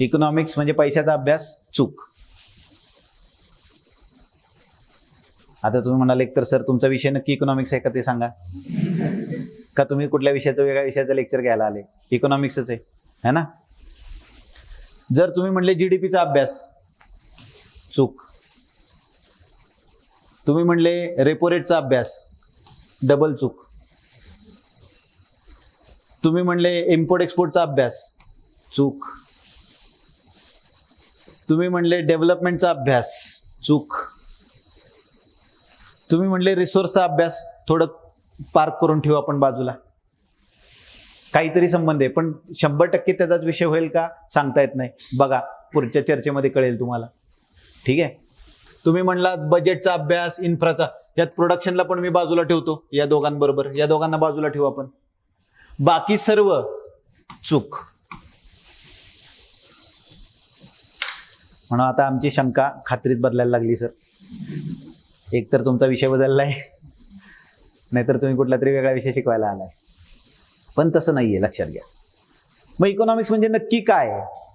Economics म्हणजे पैशाचा अभ्यास चूक. आता तुम्ही म्हणाले तर सर तुमचा विषय नक्की इकॉनॉमिक्स आहे का ते सांगा. का तुम्ही कुठल्या विषयाचं वेगळ्या विषयाचं लेक्चर घ्यायला आले? इकॉनॉमिक्सच आहे. है ना? जर तुम्ही म्हणले जीडीपीचा अभ्यास चूक. तुम्ही म्हणले रेपो रेटचा अभ्यास डबल चूक. तुम्ही म्हणले इम्पोर्ट एक्सपोर्टचा अभ्यास चूक. तुम्ही म्हणले डेव्हलपमेंटचा अभ्यास चूक. तुम्ही म्हणले रिसोर्सचा अभ्यास थोडं पार्क करून ठेवू आपण बाजूला. काहीतरी संबंध आहे पण शंभर टक्के त्याचाच विषय होईल का सांगता येत नाही. बघा पुढच्या चर्चेमध्ये कळेल तुम्हाला. ठीक आहे? तुम्ही म्हणला बजेटचा अभ्यास इन्फ्राचा यात प्रोडक्शनला पण मी बाजूला ठेवतो या दोघांबरोबर. या दोघांना बाजूला ठेवू आपण. बाकी सर्व चूक. म्हणून आता आमची शंका खात्रीत बदलायला लागली सर एक तर तुमचा विषय बदललाय नाहीतर तुम्ही कुठला तरी वेगळा विषय शिकवायला आलाय. पण तसं नाहीये लक्षात घ्या. मग इकॉनॉमिक्स म्हणजे नक्की काय?